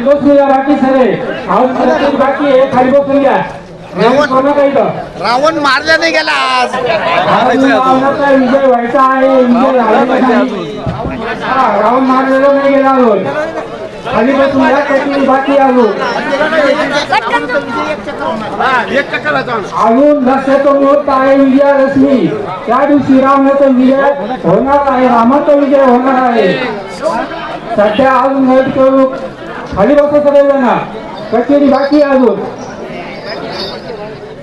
खाली बसून या बाकी सगळे. प्रत्येक बाकी आहे खाली बसून घ्या. रावण मारल्या नाही गेला आज. विजय व्हायचा आहे विजय हा, रावण मारलेला नाही गेला अजून. खाली बसून घ्या त्याची बाकी आहे अजून. अजून दसऱ्याचा मुहूर्त आहे विजयादशमी त्या दिवशी रावणाचा विजय होणार आहे रामाचा विजय होणार आहे. सध्या अजून हळद करू खाली बसा सगळेजण कचेरी बाकी अजून.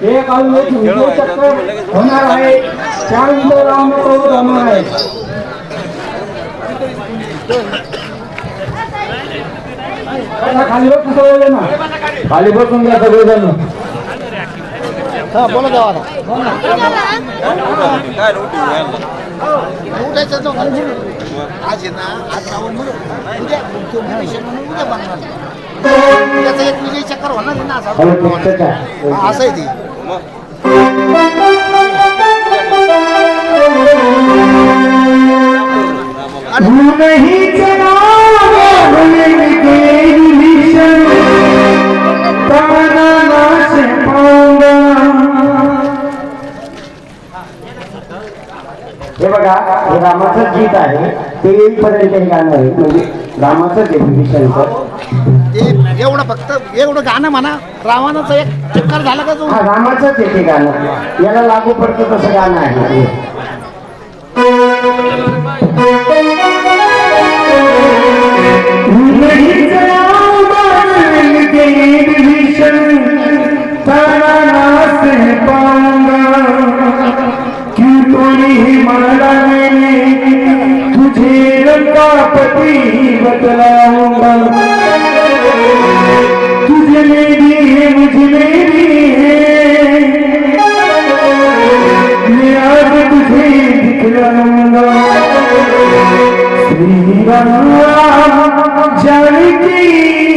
एक अजून एक विजय चक्र होणार आहे. त्या विजय होणार आहे खाली बसून सगळेजण खाली बसून घ्या सगळेजण हा बोला जावा उठायचं नव्हतं. आज आहे ना आज रावण म्हणून. उद्या तो म्हणून उद्या बनणार त्याचा एक विजय चक्कर होणार आहे ना असं. असं आहे ते. नहीं चला हे रामाचं गीत आहे. ते येईपर्यंत हे गाणं आहे. म्हणजे रामाचं विभीषणचं ते एवढं फक्त एवढं गाणं म्हणा रावणाचं एक चक्कर झाला का जो हा रामाचंच आहे ते गाणं. याला लागू पडतं तसं गाणं आहे. नहीं प्रजापती पति बतलाऊंगा। तुझे मेरी है मुझे मेरी है। मैं आज तुझे दिखलाऊंगा। श्री राम जानकी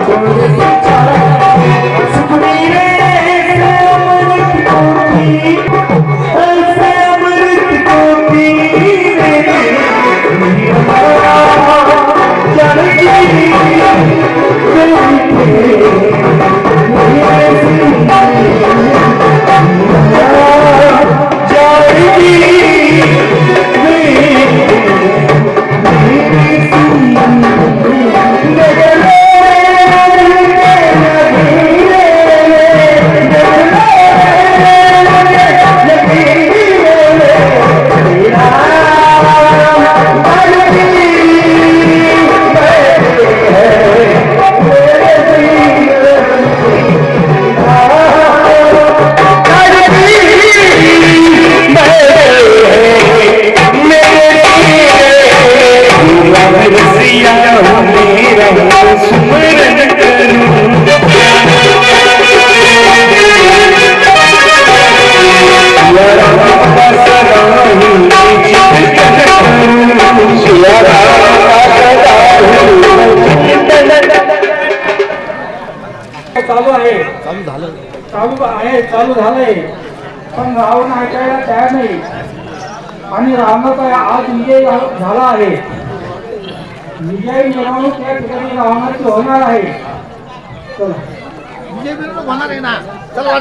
चालू आहे? चालू झालं. चालू आहे चालू झालंय. पण रावण ऐकायला तयार नाही. आणि रावणाचा आज विजय झाला आहे. विजय मिरवणूक या ठिकाणी रावणाची होणार आहे. चला. विजय मिरवणूक होणार आहे ना? चला